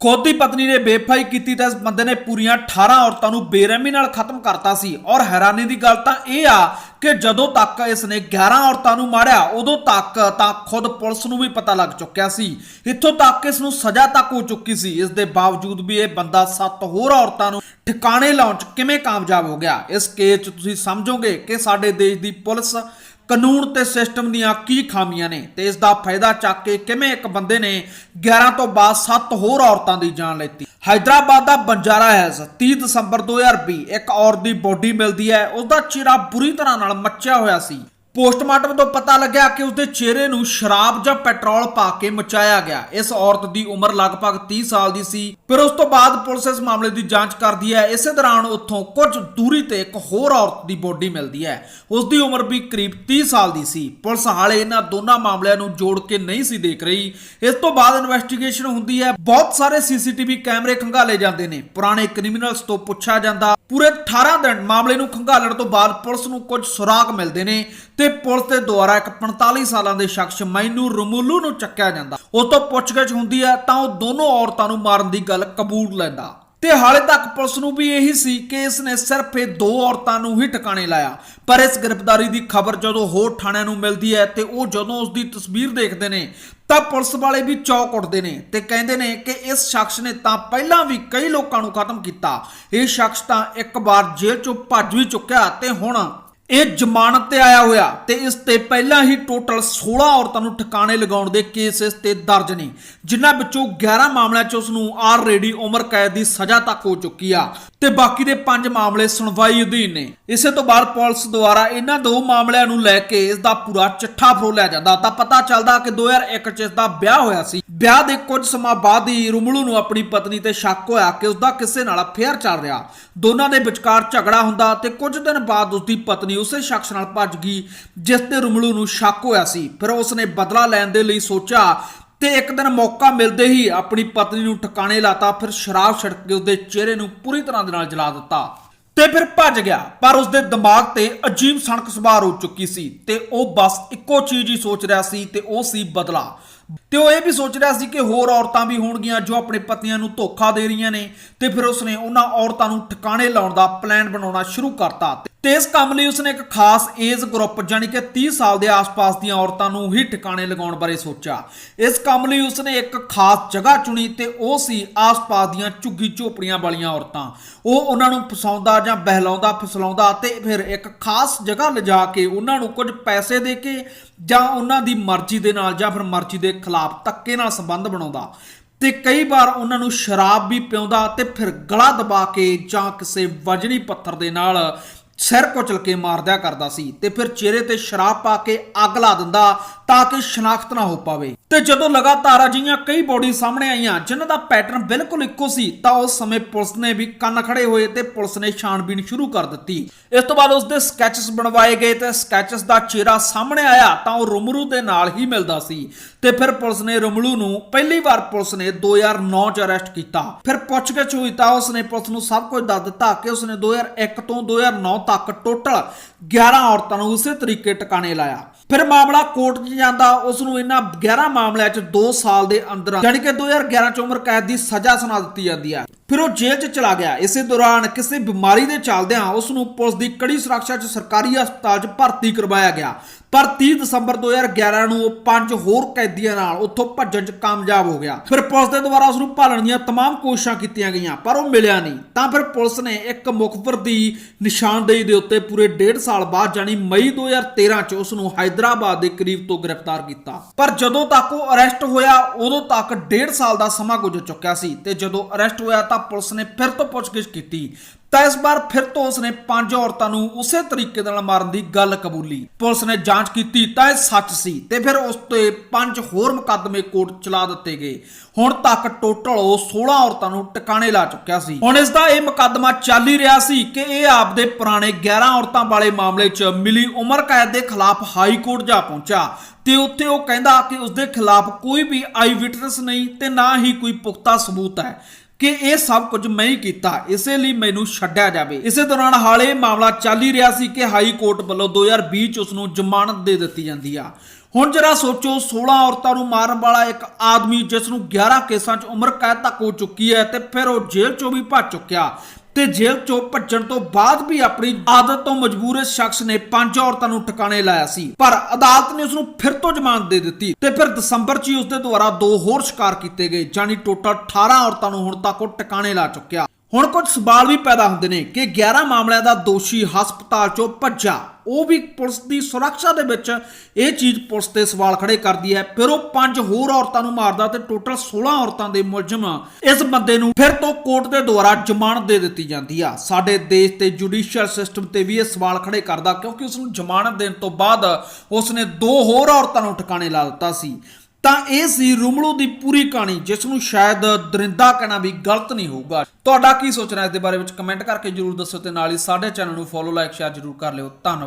ਖੁਦ ਦੀ ਪਤਨੀ ਨੇ ਬੇਫਾਈ ਕੀਤੀ ਤਾਂ ਇਸ ਬੰਦੇ ਨੇ ਪੂਰੀਆਂ 18 ਔਰਤਾਂ ਨੂੰ ਬੇਰਹਿਮੀ ਨਾਲ ਖਤਮ ਕਰਤਾ ਸੀ। ਔਰ ਹੈਰਾਨੀ ਦੀ ਗੱਲ ਤਾਂ ਇਹ ਆ ਕਿ ਜਦੋਂ ਤੱਕ ਇਸ ਨੇ 11 ਔਰਤਾਂ ਨੂੰ ਮਾਰਿਆ, ਉਦੋਂ ਤੱਕ ਤਾਂ ਖੁਦ ਪੁਲਿਸ ਨੂੰ ਵੀ ਪਤਾ ਲੱਗ ਚੁੱਕਿਆ ਸੀ। ਇੱਥੋਂ ਤੱਕ ਇਸ ਨੂੰ ਸਜ਼ਾ ਤੱਕ ਹੋ ਚੁੱਕੀ ਸੀ। ਇਸ ਦੇ ਬਾਵਜੂਦ ਵੀ ਇਹ ਬੰਦਾ ਸੱਤ ਹੋਰ ਔਰਤਾਂ ਨੂੰ ਠਿਕਾਣੇ ਲਾਉਣ 'ਚ ਕਿਵੇਂ ਕਾਮਯਾਬ ਹੋ ਗਿਆ? ਇਸ ਕੇਸ 'ਚ ਤੁਸੀਂ ਸਮਝੋਗੇ ਕਿ ਸਾਡੇ ਦੇਸ਼ ਦੀ ਪੁਲਿਸ ਕਾਨੂੰਨ ਤੇ ਸਿਸਟਮ ਦੀਆਂ ਕੀ ਖਾਮੀਆਂ ਨੇ ਤੇ ਇਸ ਦਾ ਫਾਇਦਾ ਚੱਕ ਕੇ ਕਿਵੇਂ ਇੱਕ ਬੰਦੇ ਨੇ 11 ਤੋਂ ਬਾਅਦ ਸੱਤ ਹੋਰ ਔਰਤਾਂ ਦੀ ਜਾਨ ਲੈਤੀ। ਹైదరాబాద్ ਦਾ ਬੰਜਾਰਾ ਹੈ 30 ਦਸੰਬਰ 2020 ਇੱਕ ਔਰਤ ਦੀ ਬੋਡੀ ਮਿਲਦੀ ਹੈ ਉਸ ਦਾ ਚਿਹਰਾ ਬੁਰੀ ਤਰ੍ਹਾਂ ਨਾਲ ਮੱਚਿਆ ਹੋਇਆ ਸੀ। ਪੋਸਟਮਾਰਟਮ ਤੋਂ ਪਤਾ ਲੱਗਿਆ ਕਿ ਉਸਦੇ ਚਿਹਰੇ ਨੂੰ ਸ਼ਰਾਬ ਜਾਂ ਪੈਟਰੋਲ ਪਾ ਕੇ ਮਚਾਇਆ ਗਿਆ। ਇਸ ਔਰਤ ਦੀ ਉਮਰ ਲਗਭਗ 30 ਸਾਲ ਦੀ ਸੀ। ਫਿਰ ਉਸ ਤੋਂ ਬਾਅਦ ਪੁਲਿਸ ਇਸ ਮਾਮਲੇ ਦੀ ਜਾਂਚ ਕਰਦੀ ਹੈ। ਇਸੇ ਦੌਰਾਨ ਉੱਥੋਂ ਕੁਝ ਦੂਰੀ ਤੇ ਇੱਕ ਹੋਰ ਔਰਤ ਦੀ ਬੋਡੀ ਮਿਲਦੀ ਹੈ। ਉਸ ਦੀ ਉਮਰ ਵੀ ਕਰੀਬ 30 ਸਾਲ ਦੀ ਸੀ। ਪੁਲਿਸ ਹਾਲੇ ਇਹਨਾਂ ਦੋਨਾਂ ਮਾਮਲਿਆਂ ਨੂੰ ਜੋੜ ਕੇ ਨਹੀਂ ਸੀ ਦੇਖ ਰਹੀ। ਇਸ ਤੋਂ ਬਾਅਦ ਇਨਵੈਸਟੀਗੇਸ਼ਨ ਹੁੰਦੀ ਹੈ। ਬਹੁਤ ਸਾਰੇ ਸੀਸੀਟੀਵੀ ਕੈਮਰੇ ਖੰਗਾਲੇ ਜਾਂਦੇ ਨੇ। ਪੁਰਾਣੇ ਕ੍ਰਿਮੀਨਲਸ ਤੋਂ ਪੁੱਛਿਆ ਜਾਂਦਾ ਪੂਰੇ 18 ਦਿਨ ਮਾਮਲੇ ਨੂੰ ਖੰਗਾਲਣ ਤੋਂ ਬਾਅਦ ਪੁਲਿਸ ਨੂੰ ਕੁਝ ਸੁਰਾਗ ਮਿਲਦੇ ਨੇ ਤੇ ਪੁਲਿਸ ਦੇ ਦੁਆਰਾ ਇੱਕ 45 ਸਾਲਾਂ ਦੇ ਸ਼ਖਸ ਮੈਨੂ ਰਮੂਲੂ ਨੂੰ ਚੱਕਿਆ ਜਾਂਦਾ। ਉਸ ਤੋਂ ਪੁੱਛਗਿੱਛ ਹੁੰਦੀ ਹੈ ਤਾਂ ਉਹ ਦੋਨੋਂ ਔਰਤਾਂ ਨੂੰ ਮਾਰਨ ਦੀ ਗੱਲ ਕਬੂਲ ਲੈਂਦਾ। ਤੇ ਹਾਲੇ ਤੱਕ ਪੁਲਿਸ ਨੂੰ ਵੀ ਇਹੀ ਸੀ ਕਿ ਇਸ ਨੇ ਸਿਰਫ ਇਹ ਦੋ ਔਰਤਾਂ ਨੂੰ ਹੀ ਟਿਕਾਣੇ ਲਾਇਆ। ਪਰ ਇਸ ਗ੍ਰਿਫਤਾਰੀ ਦੀ ਖਬਰ ਜਦੋਂ ਹੋਰ ਥਾਣਿਆਂ ਨੂੰ ਮਿਲਦੀ ਹੈ ਤੇ ਉਹ ਜਦੋਂ ਉਸ ਦੀ ਤਸਵੀਰ ਦੇਖਦੇ ਨੇ, ਤਾਂ ਪੁਲਿਸ ਵਾਲੇ ਵੀ ਚੌਕ ਉੱਠਦੇ ਨੇ ਤੇ ਕਹਿੰਦੇ ਨੇ ਕਿ ਇਸ ਸ਼ਖਸ ਨੇ ਤਾਂ ਪਹਿਲਾਂ ਵੀ ਕਈ ਲੋਕਾਂ ਨੂੰ ਖਤਮ ਕੀਤਾ। ਇਹ ਸ਼ਖਸ ਤਾਂ ਇੱਕ ਵਾਰ ਜੇਲ੍ਹ ਚੋਂ ਭੱਜ ਵੀ ਚੁੱਕਿਆ ਤੇ ਹੁਣ ਇਹ ਜ਼ਮਾਨਤ ਤੇ ਆਇਆ ਹੋਇਆ ਤੇ ਇਸ ਤੇ ਪਹਿਲਾਂ ਹੀ ਟੋਟਲ 16 ਔਰਤਾਂ ਨੂੰ ਠਿਕਾਣੇ ਲਗਾਉਣ ਦੇ ਕੇਸ ਇਸ ਤੇ ਦਰਜ ਨੇ, ਜਿਨ੍ਹਾਂ ਵਿੱਚੋਂ 11 ਮਾਮਲਿਆਂ 'ਚ ਉਸ ਨੂੰ ਆਲਰੇਡੀ ਉਮਰ ਕੈਦ ਦੀ ਸਜ਼ਾ ਤੱਕ ਹੋ ਚੁੱਕੀ ਆ ਤੇ ਬਾਕੀ ਦੇ 5 ਮਾਮਲੇ ਸੁਣਵਾਈ ਅਧੀਨ ਨੇ। ਇਸੇ ਤੋਂ ਬਾਅਦ ਪੁਲਿਸ ਦੁਆਰਾ ਇਹਨਾਂ ਦੋ ਮਾਮਲਿਆਂ ਨੂੰ ਲੈ ਕੇ ਇਸ ਦਾ ਪੂਰਾ ਚਿੱਠਾ ਫਰੋਲਿਆ ਜਾਂਦਾ ਤਾਂ ਪਤਾ ਚੱਲਦਾ ਕਿ 2001 'ਚ ਇਸ ਦਾ ਵਿਆਹ ਹੋਇਆ ਸੀ। ਵਿਆਹ ਦੇ ਕੁਝ ਸਮਾਂ ਬਾਅਦ ਹੀ ਰੁਮਲੂ ਨੂੰ ਆਪਣੀ ਪਤਨੀ ਤੇ ਸ਼ੱਕ ਹੋਇਆ ਕਿ ਉਸਦਾ ਕਿਸੇ ਨਾਲ ਅਫੇਅਰ ਚੱਲ ਰਿਹਾ। ਦੋਨਾਂ ਦੇ ਵਿਚਕਾਰ ਝਗੜਾ ਹੁੰਦਾ ਤੇ ਕੁਝ ਦਿਨ ਬਾਅਦ ਉਸਦੀ ਪਤਨੀ ਉਸੇ ਸ਼ਖਸ ਨਾਲ ਭੱਜ ਗਈ, ਜਿਸ ਤੇ ਰੁਮਲੂ ਨੂੰ ਸ਼ੱਕ ਹੋਇਆ ਸੀ। ਫਿਰ ਉਸਨੇ ਬਦਲਾ ਲੈਣ ਦੇ ਲਈ ਸੋਚਿਆ ਤੇ ਇੱਕ ਦਿਨ ਮੌਕਾ ਮਿਲਦੇ ਹੀ ਆਪਣੀ ਪਤਨੀ ਨੂੰ ਠਿਕਾਣੇ ਲਾਤਾ, ਫਿਰ ਸ਼ਰਾਬ ਛਿੜਕ ਕੇ ਉਸਦੇ ਚਿਹਰੇ ਨੂੰ ਪੂਰੀ ਤਰ੍ਹਾਂ ਦੇ ਨਾਲ ਜਲਾ ਦਿੱਤਾ ਤੇ ਫਿਰ ਭੱਜ ਗਿਆ। ਪਰ ਉਸਦੇ ਦਿਮਾਗ ਤੇ ਅਜੀਬ ਸਣਕ ਸਵਾਰ ਹੋ ਚੁੱਕੀ ਸੀ ਤੇ ਉਹ ਬਸ ਇੱਕੋ ਚੀਜ਼ ਹੀ ਸੋਚ ਰਿਹਾ ਸੀ ਤੇ ਉਹ ਸੀ ਬਦਲਾ। ਤੇ ਉਹ ਇਹ ਵੀ ਸੋਚ ਰਿਹਾ ਸੀ ਕਿ ਹੋਰ ਔਰਤਾਂ ਵੀ ਹੋਣਗੀਆਂ ਜੋ ਆਪਣੇ ਪਤੀਆਂ ਨੂੰ ਧੋਖਾ ਦੇ ਰਹੀਆਂ ਨੇ ਤੇ ਫਿਰ ਉਸਨੇ ਉਹਨਾਂ ਔਰਤਾਂ ਨੂੰ ਠਿਕਾਣੇ ਲਾਉਣ ਦਾ ਪਲਾਨ ਬਣਾਉਣਾ ਸ਼ੁਰੂ ਕਰਤਾ ਤੇ ਇਸ ਕੰਮ ਲਈ ਉਸਨੇ ਇੱਕ ਖਾਸ ਏਜ ਗਰੁੱਪ ਜਾਨੀ ਕਿ 30 ਸਾਲ ਦੇ ਆਸ-ਪਾਸ ਦੀਆਂ ਔਰਤਾਂ ਨੂੰ ਹੀ ਠਿਕਾਣੇ ਲਗਾਉਣ ਬਾਰੇ ਸੋਚਿਆ। ਇਸ ਕੰਮ ਲਈ ਉਸਨੇ ਇੱਕ ਖਾਸ ਜਗ੍ਹਾ ਚੁਣੀ ਤੇ ਉਹ ਸੀ ਆਸ-ਪਾਸ ਦੀਆਂ ਝੁੱਗੀ ਝੋਪੜੀਆਂ ਵਾਲੀਆਂ ਔਰਤਾਂ। ਉਹ ਉਹਨਾਂ ਨੂੰ ਫਸਾਉਂਦਾ ਜਾਂ ਬਹਿਲਾਉਂਦਾ, ਫਸਲਾਉਂਦਾ ਤੇ ਫਿਰ ਇੱਕ ਖਾਸ ਜਗ੍ਹਾ ਲਿਜਾ ਕੇ ਉਹਨਾਂ ਨੂੰ ਕੁਝ ਪੈਸੇ ਦੇ ਕੇ ਜਾਂ ਉਹਨਾਂ ਦੀ ਮਰਜ਼ੀ ਦੇ ਨਾਲ ਜਾਂ ਫਿਰ ਮਰਜ਼ੀ ਦੇ ਖਿਲਾਫ ਧੱਕੇ ਨਾਲ ਸੰਬੰਧ ਬਣਾਉਂਦਾ ਤੇ ਕਈ ਵਾਰ ਉਹਨਾਂ ਨੂੰ ਸ਼ਰਾਬ ਵੀ ਪਿਉਂਦਾ ਤੇ ਫਿਰ ਗਲਾ ਦਬਾ ਕੇ ਜਾਂ ਕਿਸੇ ਵਜਣੀ ਪੱਥਰ ਦੇ ਨਾਲ ਸਿਰ ਕੁਚਲ ਕੇ ਮਾਰਦਿਆ ਕਰਦਾ ਸੀ ਤੇ ਫਿਰ ਚਿਹਰੇ ਤੇ ਸ਼ਰਾਬ ਪਾ ਕੇ ਅੱਗ ਲਾ ਦਿੰਦਾ ਤਾਂ ਕਿ ਸ਼ਨਾਖਤ ਨਾ ਹੋ ਪਾਵੇ। ਤੇ ਜਦੋਂ ਲਗਾਤਾਰ ਅਜਿਹੀਆਂ ਕਈ ਬੋਡੀ ਸਾਹਮਣੇ ਆਈਆਂ, ਜਿਨ੍ਹਾਂ ਦਾ ਪੈਟਰਨ ਬਿਲਕੁਲ ਇੱਕੋ ਸੀ, ਤਾਂ ਉਸ ਸਮੇਂ ਪੁਲਿਸ ਨੇ ਵੀ ਕੰਨ ਖੜੇ ਹੋਏ ਤੇ ਪੁਲਿਸ ਨੇ ਛਾਣਬੀਣ ਸ਼ੁਰੂ ਕਰ ਦਿੱਤੀ। ਇਸ ਤੋਂ ਬਾਅਦ ਉਸ ਦੇ ਸਕੈਚਸ ਬਣਵਾਏ ਗਏ ਤੇ ਸਕੈਚਸ ਦਾ ਚਿਹਰਾ ਸਾਹਮਣੇ ਆਇਆ, ਤਾਂ ਉਹ ਰੁਮਰੂ ਦੇ ਨਾਲ ਹੀ ਮਿਲਦਾ ਸੀ। ਤੇ ਫਿਰ ਪੁਲਿਸ ਨੇ ਰੁਮਲੂ ਨੂੰ ਪਹਿਲੀ ਵਾਰ ਪੁਲਿਸ ਨੇ 2009 ਚ ਅਰੈਸਟ ਕੀਤਾ। ਫਿਰ ਪੁੱਛਗਿੱਛ ਹੋਈ ਤਾਂ ਉਸ ਨੇ ਪੁਲਿਸ ਨੂੰ ਸਭ ਕੁਝ ਦੱਸ ਦਿੱਤਾ ਕਿ ਉਸ ਨੇ 2001 ਤੋਂ 2009 ਤੱਕ ਟੋਟਲ 11 ਔਰਤਾਂ ਨੂੰ ਉਸੇ ਤਰੀਕੇ ਟਿਕਾਣੇ ਲਾਇਆ। ਫਿਰ ਮਾਮਲਾ ਕੋਰਟ 'ਚ ਜਾਂਦਾ ਉਸ ਨੂੰ ਇਹਨਾਂ 11 ਮਾਮਲਿਆਂ 'ਚ 2 ਸਾਲ ਦੇ ਅੰਦਰ ਯਾਨੀ ਕਿ 2011 'ਚ ਉਮਰ ਕੈਦ ਦੀ ਸਜ਼ਾ ਸੁਣਾ ਦਿੱਤੀ ਜਾਂਦੀ ਹੈ। ਫਿਰ ਉਹ ਜੇਲ੍ਹ 'ਚ ਚਲਾ ਗਿਆ। ਇਸੇ ਦੌਰਾਨ ਕਿਸੇ ਬਿਮਾਰੀ ਦੇ ਚੱਲਦਿਆਂ ਉਸ ਨੂੰ ਪੁਲਿਸ ਦੀ ਕੜੀ ਸੁਰੱਖਿਆ 'ਚ ਸਰਕਾਰੀ ਹਸਪਤਾਲ 'ਚ ਭਰਤੀ ਕਰਵਾਇਆ ਗਿਆ। ਪਰ 30 ਦਸੰਬਰ 2011 ਨੂੰ ਉਹ ਪੰਜ ਹੋਰ ਕੈਦੀਆਂ ਨਾਲ ਉੱਥੋਂ ਭੱਜਣ 'ਚ ਕਾਮਯਾਬ ਹੋ ਗਿਆ। ਫਿਰ ਪੁਲਿਸ ਦੇ ਦੁਆਰਾ ਉਸ ਨੂੰ ਭਾਲਣ ਦੀਆਂ तमाम ਕੋਸ਼ਿਸ਼ਾਂ ਕੀਤੀਆਂ ਗਈਆਂ, ਪਰ ਉਹ ਮਿਲਿਆ ਨਹੀਂ। ਤਾਂ ਫਿਰ ਪੁਲਿਸ ਨੇ ਇੱਕ ਮੁਖਬਰ ਦੀ ਨਿਸ਼ਾਨਦੇਹੀ ਦੇ ਉੱਤੇ ਪੂਰੇ ਡੇਢ ਸਾਲ ਬਾਅਦ ਜਾਨੀ ਮਈ 2013 'ਚ ਉਸ ਨੂੰ ਹైదరాబాద్ ਦੇ ਕਰੀਬ ਤੋਂ ਗ੍ਰਿਫਤਾਰ ਕੀਤਾ। ਪਰ ਜਦੋਂ ਤੱਕ ਉਹ ਅਰੈਸਟ ਹੋਇਆ, ਉਦੋਂ ਤੱਕ ਡੇਢ ਸਾਲ ਦਾ ਸਮਾਂ ਗੁਜ਼ਰ ਚੁੱਕਿਆ ਸੀ ਤੇ ਜਦੋਂ ਅਰੈਸਟ ਹੋਇਆ ਤਾਂ ਪੁਲਿਸ ਨੇ ਫਿਰ ਤੋਂ ਪੁੱਛਗਿੱਛ ਕੀਤੀ। ਤਾਂ ਇਸ ਵਾਰ ਫਿਰ ਤੋਂ ਉਸਨੇ ਪੰਜ ਔਰਤਾਂ ਨੂੰ ਉਸੇ ਤਰੀਕੇ ਨਾਲ ਮਾਰਨ ਦੀ ਗੱਲ ਕਬੂਲੀ। ਪੁਲਿਸ ਨੇ ਜਾਂਚ ਕੀਤੀ ਤਾਂ ਇਹ ਸੱਚ ਸੀ ਤੇ ਫਿਰ ਉਸ ਤੇ ਪੰਜ ਹੋਰ ਮੁਕੱਦਮੇ ਕੋਰਟ ਚਲਾ ਦਿੱਤੇ ਗਏ। ਹੁਣ ਤੱਕ ਟੋਟਲ ਉਹ 16 ਔਰਤਾਂ ਨੂੰ ਟਿਕਾਣੇ ਲਾ ਚੁੱਕਿਆ ਸੀ। ਹੁਣ ਇਸ ਦਾ ਇਹ ਮੁਕੱਦਮਾ ਚੱਲ ਹੀ ਰਿਹਾ ਸੀ ਕਿ ਇਹ ਆਪਦੇ ਪੁਰਾਣੇ 11 ਔਰਤਾਂ ਵਾਲੇ ਮਾਮਲੇ 'ਚ ਮਿਲੀ ਉਮਰ ਕੈਦ ਦੇ ਖਿਲਾਫ ਹਾਈ ਕੋਰਟ ਜਾ ਪਹੁੰਚਾ ਤੇ ਉੱਥੇ ਉਹ ਕਹਿੰਦਾ ਕਿ ਉਸ ਦੇ ਖਿਲਾਫ ਕੋਈ ਵੀ ਆਈ ਵਿਟਨੈਸ ਨਹੀਂ ਤੇ ਨਾ ਹੀ ਕੋਈ ਪੁਖਤਾ ਸਬੂਤ ਹੈ। ਕਿ ਇਹ ਸਭ ਕੁਝ ਮੈਂ ਹੀ ਕੀਤਾ। ਇਸੇ ਲਈ ਮੈਨੂੰ ਛੱਡਿਆ ਜਾਵੇ। ਇਸੇ ਦੌਰਾਨ ਹਾਲੇ ਮਾਮਲਾ ਚੱਲ ਹੀ ਰਿਹਾ ਸੀ ਕਿ ਹਾਈ ਕੋਰਟ ਵੱਲੋਂ 2020 ਚ ਉਸ ਨੂੰ ਜ਼ਮਾਨਤ ਦੇ ਦਿੱਤੀ ਜਾਂਦੀ ਆ। ਹੁਣ ਜਰਾ ਸੋਚੋ 16 ਔਰਤਾਂ ਨੂੰ ਮਾਰਨ ਵਾਲਾ ਇੱਕ ਆਦਮੀ ਜਿਸ ਨੂੰ 11 ਕੇਸਾਂ 'ਚ ਉਮਰ ਕੈਦ ਤੱਕ ਹੋ ਚੁੱਕੀ ਹੈ ਤੇ ਫਿਰ ਉਹ ਜੇਲ੍ਹ 'ਚੋਂ ਵੀ ਭੱਜ ਚੁੱਕਿਆ। ਤੇ ਜੇਲ੍ਹ 'ਚੋਂ ਭੱਜਣ ਤੋਂ ਬਾਅਦ ਵੀ ਆਪਣੀ ਆਦਤ ਤੋਂ ਮਜਬੂਰ ਇਸ ਸ਼ਖਸ ਨੇ ਪੰਜ ਔਰਤਾਂ ਨੂੰ ਟਿਕਾਣੇ ਲਾਇਆ ਸੀ। ਪਰ ਅਦਾਲਤ ਨੇ ਉਸ ਨੂੰ ਫਿਰ ਤੋਂ ਜ਼ਮਾਨਤ ਦੇ ਦਿੱਤੀ ਤੇ ਫਿਰ ਦਸੰਬਰ 'ਚ ਹੀ ਉਸ ਦੇ ਦੁਆਰਾ ਦੋ ਹੋਰ ਸ਼ਿਕਾਰ ਕੀਤੇ ਗਏ ਜਾਨੀ ਟੋਟਲ 18 ਔਰਤਾਂ ਨੂੰ ਹੁਣ ਤੱਕ ਉਹ ਟਿਕਾਣੇ ਲਾ ਚੁੱਕਿਆ। ਹੁਣ ਕੁਝ ਸਵਾਲ ਵੀ ਪੈਦਾ ਹੁੰਦੇ ਨੇ ਕਿ 11 ਮਾਮਲਿਆਂ ਦਾ ਦੋਸ਼ੀ ਹਸਪਤਾਲ 'ਚੋਂ ਭੱਜਾ ਉਹ ਵੀ ਪੁਲਿਸ ਦੀ ਸੁਰੱਖਿਆ ਦੇ ਵਿੱਚ ਇਹ ਚੀਜ਼ ਪੁਲਿਸ ਤੇ ਸਵਾਲ ਖੜੇ ਕਰਦੀ ਹੈ। ਫਿਰ ਉਹ ਪੰਜ ਹੋਰ ਔਰਤਾਂ ਨੂੰ ਮਾਰਦਾ ਤੇ ਟੋਟਲ 16 ਔਰਤਾਂ ਦੇ ਮੁਲਜ਼ਮ ਇਸ ਬੰਦੇ ਨੂੰ ਫਿਰ ਤੋਂ ਕੋਰਟ ਦੇ ਦੁਆਰਾ ਜ਼ਮਾਨਤ ਦੇ ਦਿੱਤੀ ਜਾਂਦੀ ਆ। ਸਾਡੇ ਦੇਸ਼ ਤੇ ਜੁਡੀਸ਼ੀਅਲ ਸਿਸਟਮ ਤੇ ਵੀ ਇਹ ਸਵਾਲ ਖੜੇ ਕਰਦਾ ਕਿਉਂਕਿ ਉਸ ਨੂੰ ਜ਼ਮਾਨਤ ਦੇਣ ਤੋਂ ਬਾਅਦ ਉਸ ਨੇ ਦੋ ਹੋਰ ਔਰਤਾਂ ਨੂੰ ਟਿਕਾਣੇ ਲਾ ਦਿੱਤਾ ਸੀ। ਤਾਂ ਇਹ ਸੀ ਰੁਮਲੂ ਦੀ ਪੂਰੀ ਕਹਾਣੀ ਜਿਸ ਨੂੰ ਸ਼ਾਇਦ ਦਰਿੰਦਾ ਕਹਿਣਾ ਵੀ ਗਲਤ ਨਹੀਂ ਹੋਊਗਾ। ਤੁਹਾਡਾ ਕੀ ਸੋਚਣਾ ਇਸ ਦੇ ਬਾਰੇ ਵਿੱਚ ਕਮੈਂਟ ਕਰਕੇ ਜਰੂਰ ਦੱਸੋ ਤੇ ਨਾਲ ਹੀ ਸਾਡੇ ਚੈਨਲ ਨੂੰ ਫੋਲੋ ਲਾਈਕ ਸ਼ੇਅਰ ਜਰੂਰ ਕਰ ਲਿਓ। ਧੰਨਵਾਦ।